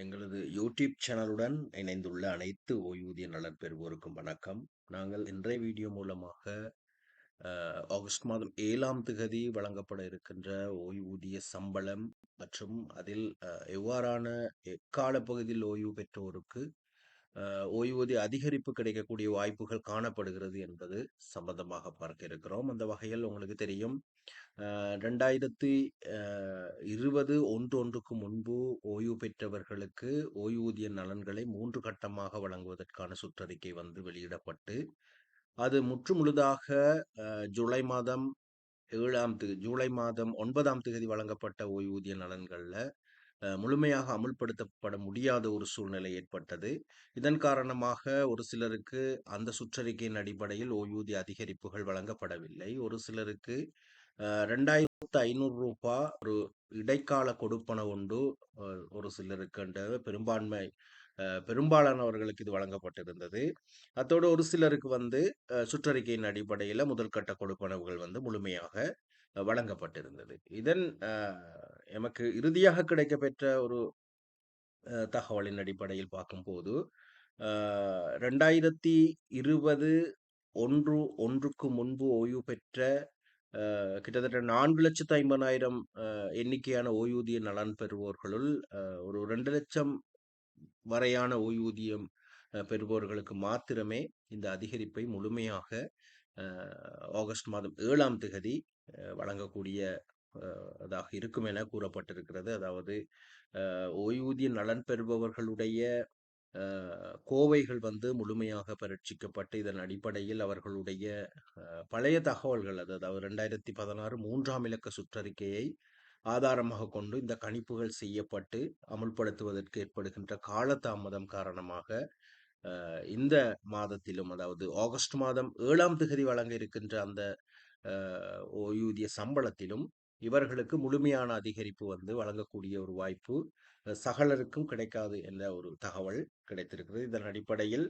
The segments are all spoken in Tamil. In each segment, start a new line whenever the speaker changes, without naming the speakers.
எங்களது யூடியூப் சேனலுடன் இணைந்துள்ள அனைத்து ஓய்வூதிய நலன் பெறுவோருக்கும் வணக்கம். நாங்கள் இன்றைய வீடியோ மூலமாக ஆகஸ்ட் மாதம் ஏழாம் திகதி வழங்கப்பட இருக்கின்ற ஓய்வூதிய சம்பளம் மற்றும் அதில் எவ்வாறான எக்கால பகுதியில் ஓய்வு பெற்றோருக்கு ஓய்வூதிய அதிகரிப்பு கிடைக்கக்கூடிய வாய்ப்புகள் காணப்படுகிறது என்பது சம்பந்தமாக பார்க்க இருக்கிறோம். அந்த வகையில் உங்களுக்கு தெரியும். ரெண்டாயிரத்தி இருபது ஒன்று ஒன்றுக்கு முன்பு ஓய்வு பெற்றவர்களுக்கு ஓய்வூதிய நலன்களை மூன்று கட்டமாக வழங்குவதற்கான சுற்றறிக்கை வந்து வெளியிடப்பட்டு அது முற்று முழுதாக ஜூலை மாதம் ஏழாம் தேதி ஜூலை மாதம் ஒன்பதாம் தேதி வழங்கப்பட்ட ஓய்வூதிய நலன்களில் முழுமையாக அமுல்படுத்தப்பட முடியாத ஒரு சூழ்நிலை ஏற்பட்டது. இதன் காரணமாக ஒரு சிலருக்கு அந்த சுற்றறிக்கையின் அடிப்படையில் ஓய்வூதிய அதிகரிப்புகள் வழங்கப்படவில்லை. ஒரு சிலருக்கு ரெண்டாயிரத்து ஐநூறு ரூபா ஒரு இடைக்கால கொடுப்பன உண்டு. ஒரு சிலருக்கு பெரும்பான்மை பெரும்பாலானவர்களுக்கு இது வழங்கப்பட்டிருந்தது. அத்தோடு ஒரு சிலருக்கு வந்து சுற்றறிக்கையின் அடிப்படையில் முதல் கட்ட கொடுப்பனவுகள் வந்து முழுமையாக வழங்கப்பட்டிருந்தது. இதன் எமக்கு இறுதியாக கிடைக்கப்பெற்ற ஒரு தகவலின் அடிப்படையில் பார்க்கும்போது ரெண்டாயிரத்தி இருபது ஒன்று ஒன்றுக்கு முன்பு ஓய்வு பெற்ற கிட்டத்தட்ட நான்கு லட்சத்து ஐம்பதாயிரம் எண்ணிக்கையான ஓய்வூதிய நலன் பெறுவோர்களுள் ஒரு ரெண்டு லட்சம் வரையான ஓய்வூதியம் பெறுபவர்களுக்கு மாத்திரமே இந்த அதிகரிப்பை முழுமையாக ஆகஸ்ட் மாதம் ஏழாம் திகதி வழங்கக்கூடிய அதாக இருக்கும் என கூறப்பட்டிருக்கிறது. அதாவது ஓய்வூதிய நலன் பெறுபவர்களுடைய கோவைகள் வந்து முழுமையாக பரீட்சிக்கப்பட்டு இதன் அடிப்படையில் அவர்களுடைய பழைய தகவல்கள் அதாவது ரெண்டாயிரத்தி பதினாறு மூன்றாம் இலக்க சுற்றறிக்கையை ஆதாரமாக கொண்டு இந்த கணிப்புகள் செய்யப்பட்டு அமுல்படுத்துவதற்கு ஏற்படுகின்ற காலதாமதம் காரணமாக இந்த மாதத்திலும் அதாவது ஆகஸ்ட் மாதம் ஏழாம் திகதி வழங்க இருக்கின்ற அந்த ஓய்வூதிய சம்பளத்திலும் இவர்களுக்கு முழுமையான அதிகரிப்பு வந்து வழங்கக்கூடிய ஒரு வாய்ப்பு சகலருக்கும் கிடைக்காது என்ற ஒரு தகவல் கிடைத்திருக்கிறது. இதன் அடிப்படையில்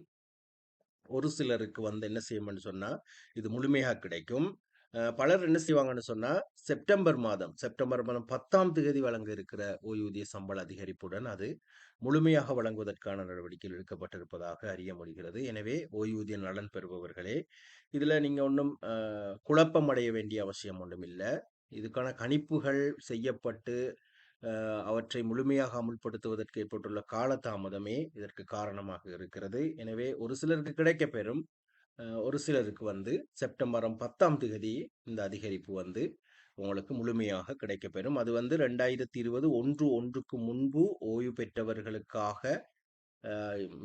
ஒரு சிலருக்கு வந்து என்ன செய்யும்னு சொன்னால் இது முழுமையாக கிடைக்கும். பலர் என்ன செய்வாங்கன்னு சொன்னால் செப்டம்பர் மாதம் செப்டம்பர் மாதம் பத்தாம் தேதி வழங்க இருக்கிற ஓய்வூதிய சம்பள அதிகரிப்புடன் அது முழுமையாக வழங்குவதற்கான நடவடிக்கைகள் எடுக்கப்பட்டிருப்பதாக அறிய முடிகிறது. எனவே ஓய்வூதிய நலன் பெறுபவர்களே இதில் நீங்கள் ஒன்றும் குழப்பம் அடைய வேண்டிய அவசியம் ஒன்றும் இல்லை. இதுக்கான கணிப்புகள் செய்யப்பட்டு அவற்றை முழுமையாக அமுல்படுத்துவதற்கு ஏற்பட்டுள்ள காலதாமதமே இதற்கு காரணமாக இருக்கிறது. எனவே ஒரு சிலருக்கு கிடைக்க பெறும். ஒரு சிலருக்கு வந்து செப்டம்பர் பத்தாம் தேதி இந்த அதிகரிப்பு வந்து உங்களுக்கு முழுமையாக கிடைக்கப்பெறும். அது வந்து ரெண்டாயிரத்தி இருபது ஒன்று ஒன்றுக்கு முன்பு ஓய்வு பெற்றவர்களுக்காக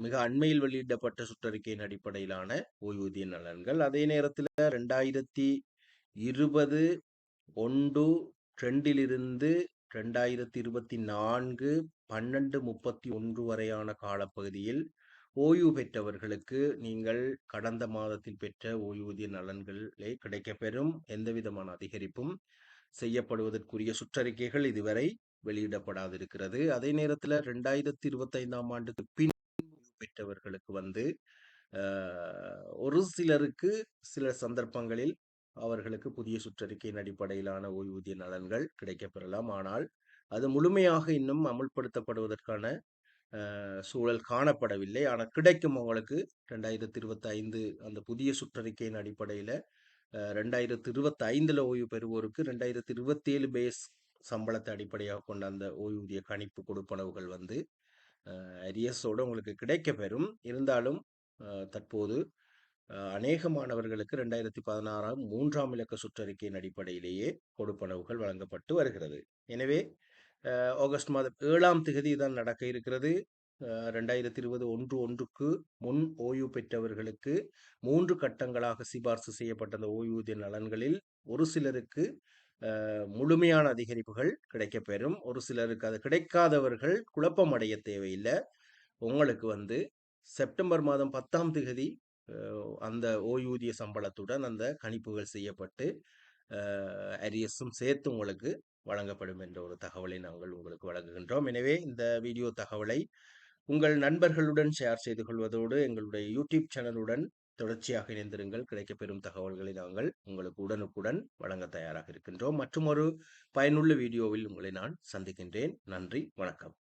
மிக அண்மையில் வெளியிடப்பட்ட சுற்றறிக்கையின் அடிப்படையிலான ஓய்வூதிய நலன்கள். அதே நேரத்தில் ரெண்டாயிரத்தி இருபது ஒன்று ட்ரெண்டிலிருந்து ரெண்டாயிரத்தி இருபத்தி நான்கு பன்னெண்டு முப்பத்தி ஒன்று வரையான காலப்பகுதியில் ஓய்வு பெற்றவர்களுக்கு நீங்கள் கடந்த மாதத்தில் பெற்ற ஓய்வூதிய நலன்களே கிடைக்கப்பெறும். எந்தவிதமான அதிகரிப்பும் செய்யப்படுவதற்குரிய சுற்றறிக்கைகள் இதுவரை வெளியிடப்படாதிருக்கிறது. அதே நேரத்தில் ரெண்டாயிரத்தி இருபத்தைந்தாம் ஆண்டுக்கு பின் பெற்றவர்களுக்கு வந்து ஒரு சிலருக்கு சில சந்தர்ப்பங்களில் அவர்களுக்கு புதிய சுற்றறிக்கையின் அடிப்படையிலான ஓய்வூதிய நலன்கள் கிடைக்கப்பெறலாம். ஆனால் அது முழுமையாக இன்னும் அமுல்படுத்தப்படுவதற்கான சூழல் காணப்படவில்லை. ஆனால் கிடைக்கும் அவங்களுக்கு ரெண்டாயிரத்தி இருபத்தி ஐந்து அந்த புதிய சுற்றறிக்கையின் அடிப்படையில் ரெண்டாயிரத்தி இருபத்தி ஐந்தில் ஓய்வு பெறுவோருக்கு ரெண்டாயிரத்தி இருபத்தி ஏழு பேஸ் சம்பளத்தை அடிப்படையாக கொண்ட அந்த ஓய்வூதிய கணிப்பு கொடுப்பனவுகள் வந்து அரியஸோடு உங்களுக்கு கிடைக்க பெறும். இருந்தாலும் தற்போது அநேக மாணவர்களுக்கு ரெண்டாயிரத்தி பதினாறாம் மூன்றாம் இலக்க சுற்றறிக்கையின் அடிப்படையிலேயே கொடுப்பனவுகள் வழங்கப்பட்டு வருகிறது. எனவே ஆகஸ்ட் மாதம் ஏழாம் திகதி தான் நடக்க இருக்கிறது. ரெண்டாயிரத்தி இருபது ஒன்று ஒன்றுக்கு முன் ஓய்வு பெற்றவர்களுக்கு மூன்று கட்டங்களாக சிபார்சு செய்யப்பட்ட அந்த ஓய்வூதிய நலன்களில் ஒரு சிலருக்கு முழுமையான அதிகரிப்புகள் கிடைக்கப்பெறும். ஒரு சிலருக்கு அது கிடைக்காதவர்கள் குழப்பம் அடைய தேவையில்லை. உங்களுக்கு வந்து செப்டம்பர் மாதம் பத்தாம் திகதி அந்த ஓய்வூதிய சம்பளத்துடன் அந்த கணிப்புகள் செய்யப்பட்டு அரியஸும் சேர்த்து உங்களுக்கு வழங்கப்படும் என்ற ஒரு தகவலை நாங்கள் உங்களுக்கு வழங்குகின்றோம். எனவே இந்த வீடியோ தகவலை உங்கள் நண்பர்களுடன் ஷேர் செய்து கொள்வதோடு எங்களுடைய யூடியூப் சேனலுடன் தொடர்ச்சியாக இணைந்திருங்கள். கிடைக்கப்பெறும் தகவல்களை நாங்கள் உங்களுக்கு உடனுக்குடன் வழங்க தயாராக இருக்கின்றோம். மற்றும் ஒரு பயனுள்ள வீடியோவில் உங்களை நான் சந்திக்கின்றேன். நன்றி. வணக்கம்.